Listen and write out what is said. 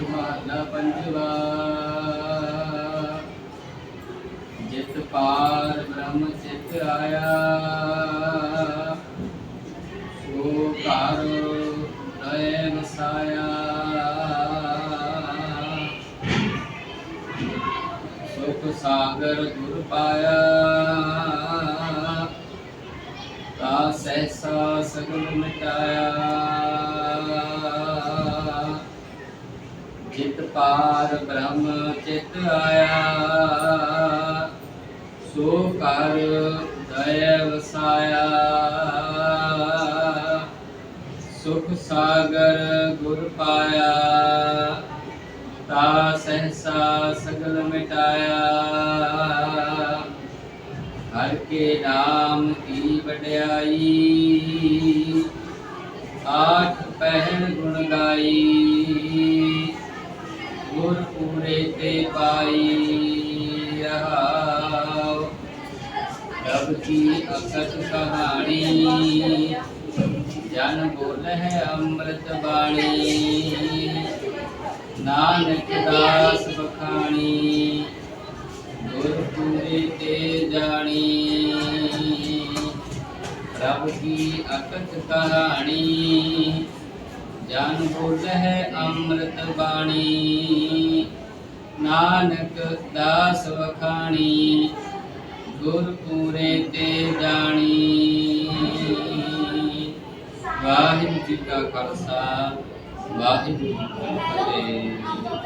ਮਹਲਾ ਪੰਜਵਾ ਜਿਤ ਪਾਰ ਬ੍ਰਹਮ ਚਿਤ ਆਇਆ ਸੋ ਘਰ ਰਹਿ ਵਸਾਇਆ ਸੁਖ ਸਾਗਰ ਗੁਰ ਪਾਇਆ ਤਾ ਸਹਿਸਾ ਸਗਲ ਮਿਟਾਇਆ ਜਿਤ ਪਾਰ ਬ੍ਰਹਮ ਚਿਤ ਆਇਆ। ਸੋ ਕਰ ਦਇ ਵਸਾਇਆ। ਸੁਖ ਸਾਗਰ ਗੁਰ ਪਾਇਆ। ਤਾ ਸਹਿਸਾ ਸਗਲ ਮਿਟਾਇਆ। ਹਰ ਕੇ ਨਾਮ ਕੀ ਵਡਿਆਈ। ਆਠ ਪਹਿਰ ਗੁਣ ਗਾਈ। ਗੁਰ ਪੂਰੇ ਤੇ ਪਾਈ ਰਹਾਉ ਰਬ ਕੀ ਅਕਤ ਕਹਾਣੀ, ਜਨ ਬੋਲ ਹੈ ਅੰਮ੍ਰਿਤ ਬਾਣੀ। ਨਾਨਕ ਦਾਸ ਬਖਾਣੀ ਗੁਰ ਪੂਰੇ ਤੇ ਜਾਣੀ। ਰਬ ਕੀ ਅਕਤ ਕਹਾਣੀ ਜਨ ਬੋਲ ਹੈ ਅੰਮ੍ਰਿਤ ਬਾਣੀ। ਨਾਨਕ ਦਾਸ ਵਖਾਣੀ, ਗੁਰ ਪੂਰੇ ਤੇ ਜਾਣੀ। ਵਾਹਿਗੁਰੂ ਜੀ ਕਾ ਖਾਲਸਾ, ਵਾਹਿਗੁਰੂ ਜੀ ਕੀ ਫਤਿਹ।